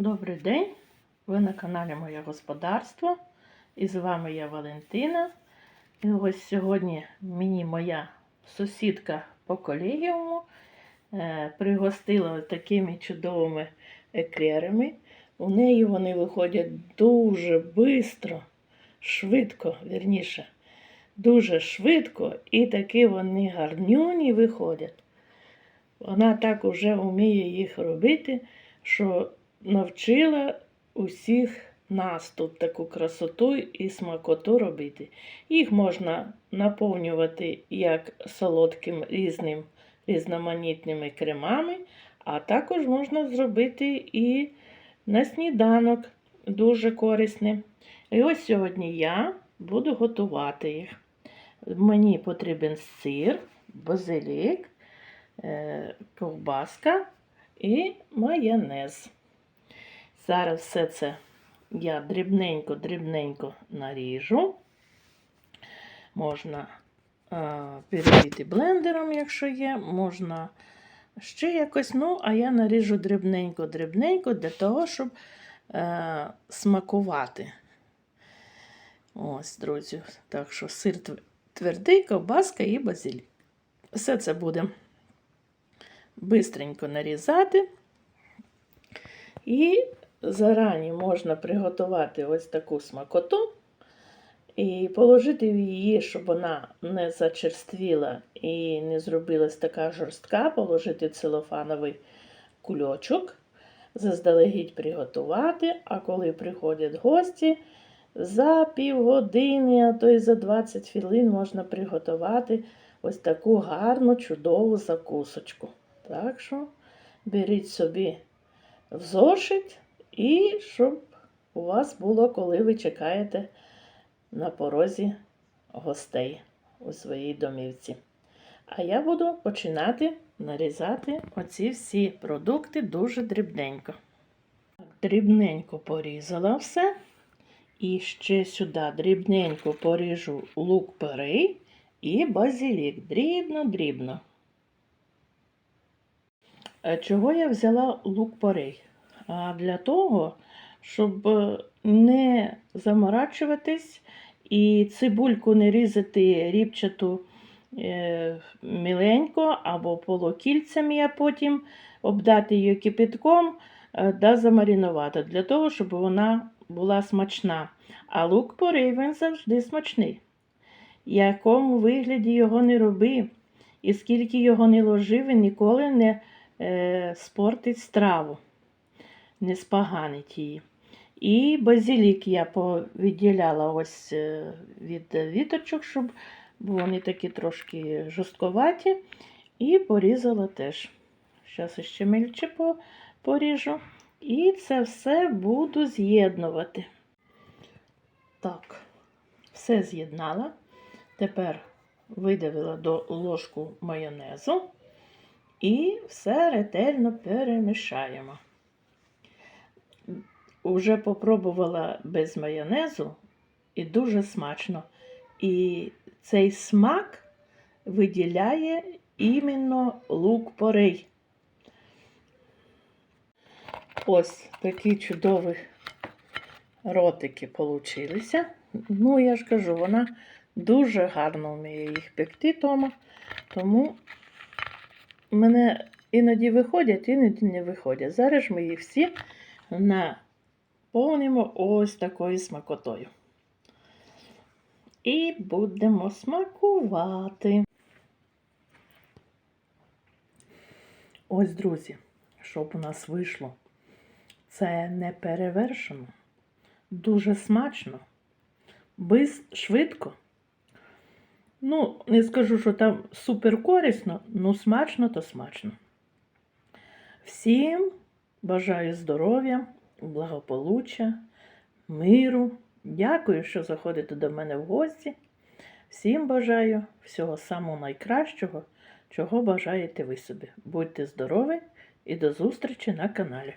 Добрий день! Ви на каналі Моє Господарство. І з вами я Валентина. І ось сьогодні мені моя сусідка по колегіуму е, пригостила такими чудовими еклерами. У неї вони виходять дуже швидко, швидко, вірніше, дуже швидко, і такі вони гарнюні виходять. Вона так уже вміє їх робити, що навчила усіх нас тут таку красоту і смакоту робити. Їх можна наповнювати як солодким різним різноманітними кремами, а також можна зробити і на сніданок дуже корисне. І ось сьогодні я буду готувати їх. Мені потрібен сир, базилік, е, ковбаска і майонез. Зараз все це я дрібненько-дрібненько наріжу. Можна е, перебити блендером, якщо є, можна ще якось, ну, а я наріжу дрібненько-дрібненько для того, щоб е, смакувати. Ось, друзі. Так що сир твердий, ковбаска і базилік. Все це буде бистренько нарізати. І зарані можна приготувати ось таку смакоту і положити в її, щоб вона не зачерствіла і не зробилась така жорстка, положити целофановий кульочок, заздалегідь приготувати, а коли приходять гості, за півгодини, а то й за 20 хвилин можна приготувати ось таку гарну, чудову закусочку. Так що беріть собі в зошит і щоб у вас було, коли ви чекаєте на порозі гостей у своїй домівці. А я буду починати нарізати оці всі продукти дуже дрібненько. Дрібненько порізала все. І ще сюди дрібненько поріжу лук перей і базилік. Дрібно-дрібно. Е, Чого я взяла лук порей? Для того, щоб е, не заморачуватись і цибульку не різати рібчату е, міленько або полукільцями, а потім обдати її кипятком е, да замаринувати, для того, щоб вона була смачна. А лук порей завжди смачний. Якому вигляді його не роби, і скільки його не ложи, він ніколи не е, спортить страву, не споганить її. І базилік я повідділяла ось е, від віточок, щоб вони такі трошки жорстковаті. І порізала теж. Зараз ще мельче поріжу. І це все буду з'єднувати. Так, все з'єднала. Тепер видавила до ложку майонезу і все ретельно перемішаємо. Уже попробувала без майонезу і дуже смачно. І цей смак виділяє іменно лук порей. Ось такі чудові ротики получилися. Ну, я ж кажу, вона дуже гарно вміє їх пекти, Тома. Тому мене іноді виходять, іноді не виходять. Зараз ми їх всі наповнимо ось такою смакотою. І будемо смакувати. Ось, друзі, щоб у нас вийшло. Це не перевершено, дуже смачно, без, швидко. Ну, не скажу, що там супер корисно, ну смачно то смачно. Всім бажаю здоров'я, благополуччя, миру. Дякую, що заходите до мене в гості. Всім бажаю всього самого найкращого, чого бажаєте ви собі. Будьте здорові і до зустрічі на каналі.